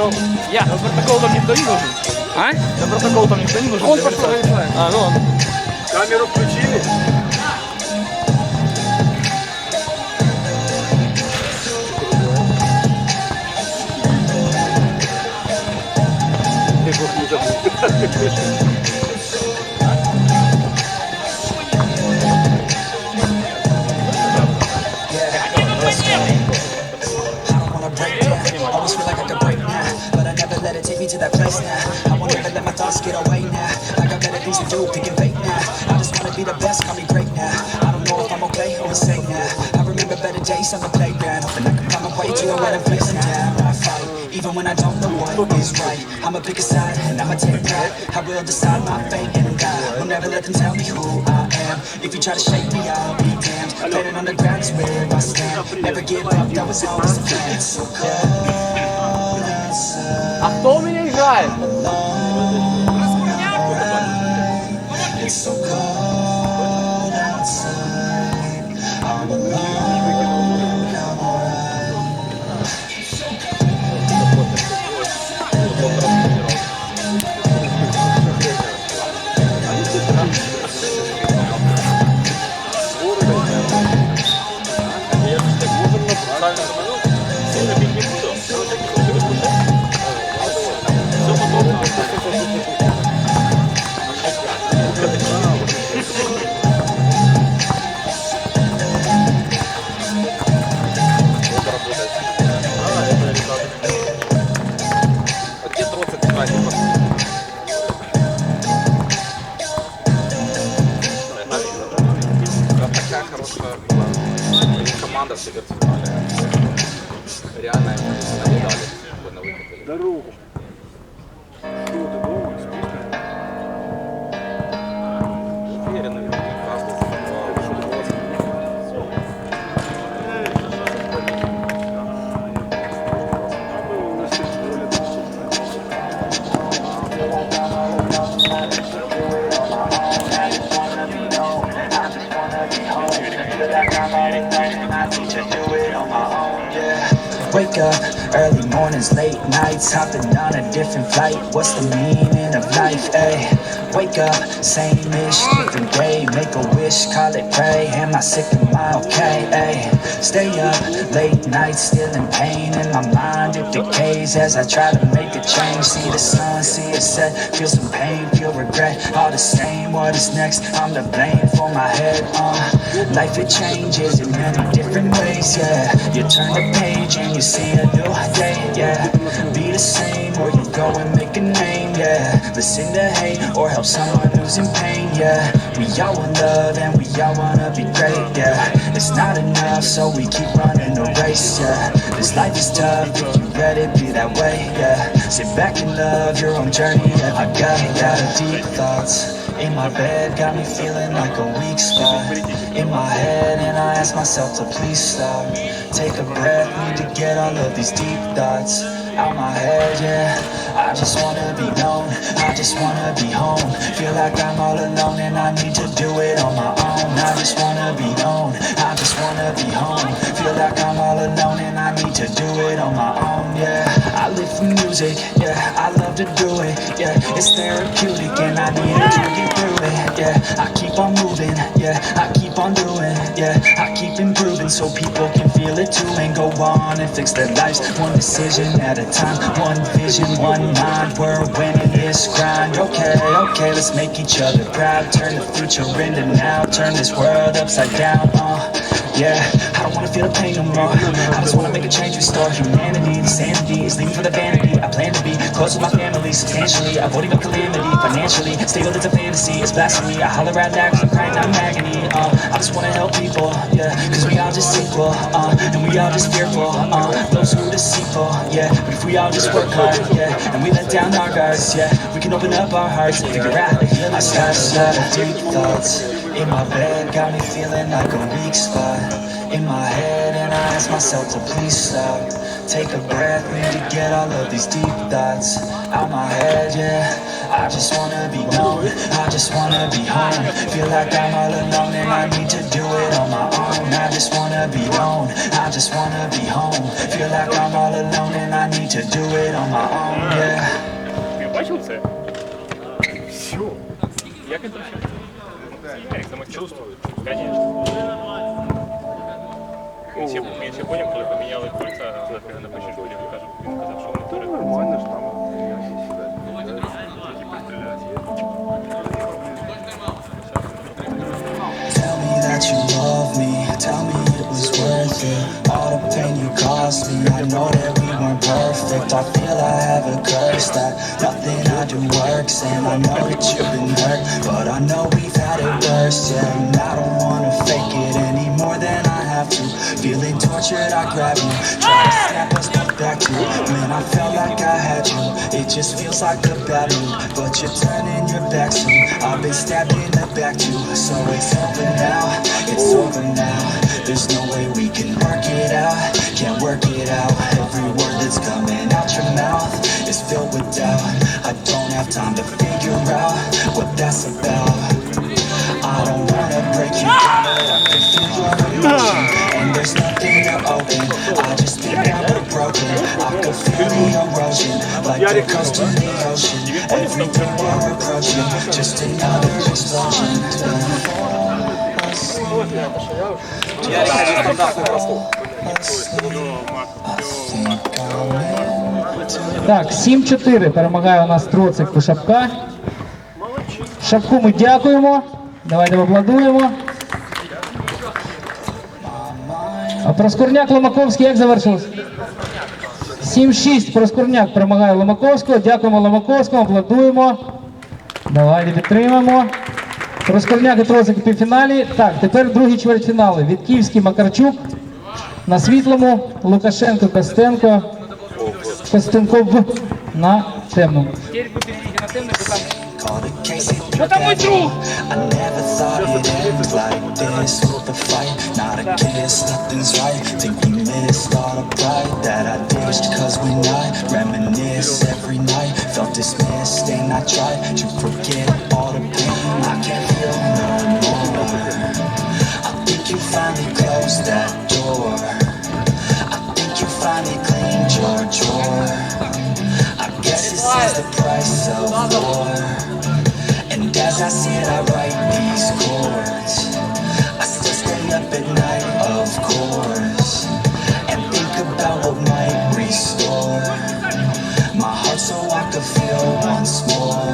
что Я. но протокол там никто не нужен. А? Но протокол там никто не нужен. Он пошел. А, ну он. Камеру включили? Ты Бог не забудь. on the playground, hoping I can find my way to where I'm facing down. I fight, even when I don't know what is right. I'ma pick a side and I'ma take pride. I will decide my fate and die. Will never let them tell me who I am. If you try to shake me, I'll be damned. Planet on the ground is where I stand. Never give up, that was always the plan. It's so cold outside. А кто у меня играет? Спасибо. Mornings, late nights, hopping on a different flight. What's the meaning of life, ayy? Wake up, same ish, different day, make a wish, call it pray. Am I sick, am I okay, ayy? Stay up, late nights, still in pain, in my mind it decays as I try to make a change. See the sun, see it set, feel some pain, feel regret, all the same. What is next? I'm to blame for my head, uh. Life it changes in many different ways, yeah. You turn the page and you see a new day, yeah. Be the same or you go and make a name, yeah. Listen to hate or help someone who's in pain, yeah. We all want love and we all wanna be great, yeah. It's not enough, so we keep running the race, yeah. This life is tough, if you let it be that way, yeah. Sit back and love your own journey, yeah. I got a lot of deep thoughts. In my bed, got me feeling like a weak spot In my head, and I ask myself to please stop Take a breath, need to get all of these deep thoughts Out my head, yeah. I just wanna be known, I just wanna be home. Feel like I'm all alone and I need to do it on my own. I just wanna be known, wanna be home Feel like I'm all alone and I need to do it on my own, yeah. I live for music, yeah, I love to do it, yeah. It's therapeutic and I need it to get through it, yeah. I keep on moving, yeah, I keep on doing, yeah. I keep improving so people can feel it too And go on and fix their lives. One decision at a time One vision, one mind, we're winning this grind. Okay, okay, let's make each other proud. Turn the future into now, turn this world upside down, uh yeah, I don't wanna feel the pain no more. I just wanna make a change, restore humanity. The sanity is leaving for the vanity. I plan to be close with my family substantially, avoiding a calamity financially. Stable, it's a fantasy, it's blasphemy. I holler out loud 'cause I'm crying out agony. Uh, I just wanna help people, yeah, cause we all just equal, uh, and we all just fearful, uh, those who are deceitful, yeah. But if we all just work hard, yeah, and we let down our guards, yeah, we can open up our hearts and figure out how to heal I got a lot of deep thoughts in my bed, got me feeling like a weak spot in my head, and I ask myself to please stop. Take a breath, need to get all of these deep thoughts out my head, yeah. I just wanna be known, I just wanna be home. Feel like I'm all alone and I need to do it on my own. I just wanna be known, I just wanna be home. Feel like I'm all alone and I I need to do it on my own, yeah. Ти бачив це? Все. Як він там ще? Як самочувствует? Конечно. Він ще, він ще потім, коли поміняли кольця, коли на початку він каже, він казав, що вони Ну, нормально ж там. Я ще сюди. Тільки постріляти. Tell me that you love me, tell me it was worth it. All the pain you caused me, I know that we weren't perfect. I feel I have a curse that nothing I do and I know that you've been hurt, but I know we've had it worse. And I don't wanna fake it any more than I have to. Feeling tortured, I grab you, try to snap us back to when I felt like I had you. It just feels like a bad move, but you're turning your back soon. I've been stabbed in the back too, so it's over now. It's over now. There's no way we can work it out. Can't work it out. Every word that's coming out your mouth is filled with doubt. I don't have time to figure out what that's about. I don't wanna break you down, I can feel your emotion. And there's nothing I'm open. I just think I'm broken. I can feel the erosion, like the coast to the ocean. Everything we're approaching, just another explosion. Jarek, ja, ja, ja, ja, ja, ja, ja, Так, 7-4 перемагає у нас Троцик у Шапка. Шапку ми дякуємо. Давайте поаплодуємо. А Проскурняк Ломаковський як завершилось? 7-6 Проскурняк перемагає Ломаковського. Дякуємо Ломаковському, аплодуємо. Давайте підтримаємо. Проскурняк і Троцик у півфіналі. Так, тепер другі чвертьфінали. Вітківський Макарчук. На світлому Лукашенко Костенко. Костенков на темному. Ну там мой друг! Felt dismissed and I tried to forget all the price of war. And as I sit, I write these chords. I still stay up at night, of course, and think about what might restore my heart so I could feel once more.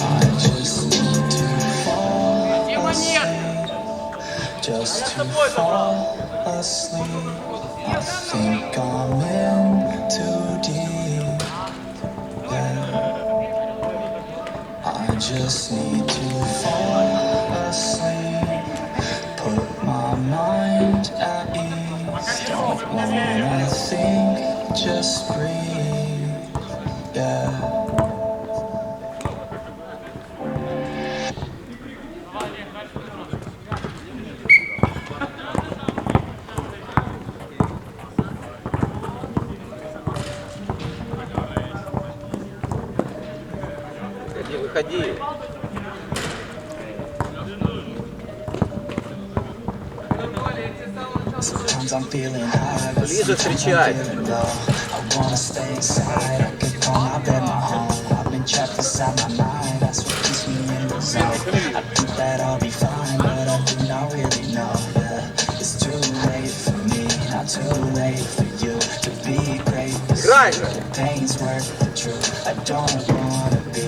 I just need to fall asleep, just to fall asleep. I think I'm in too deep. Just need to fall asleep, put my mind at ease. Don't wanna think, just breathe. Yeah. home. I've been trapped inside my mind, that's what keeps me in the zone. I think that I'll be fine, but I do not really know. Yeah, it's too late for me, not too late for you to be great. Играй же! The pain's worth the truth. I don't wanna be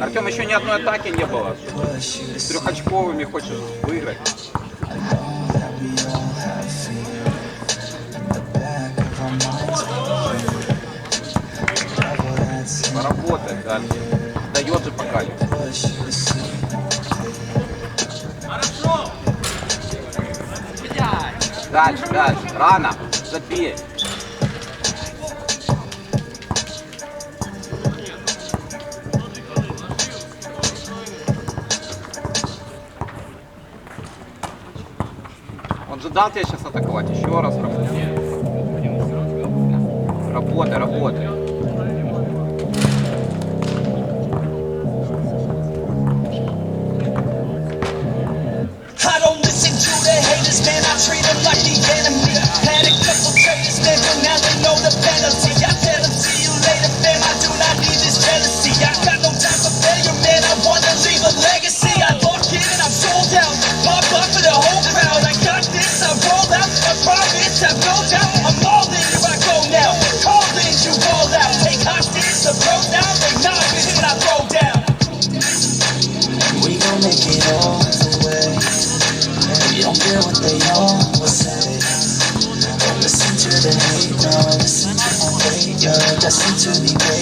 Артем, еще ни одной атаки не было. С трехочковыми хочешь выиграть. Поработать, да. Дает же пока. Хорошо! Дальше, дальше. Рано. Забей. дал тебе сейчас атаковать, еще раз работай. Работай, работай. just to be.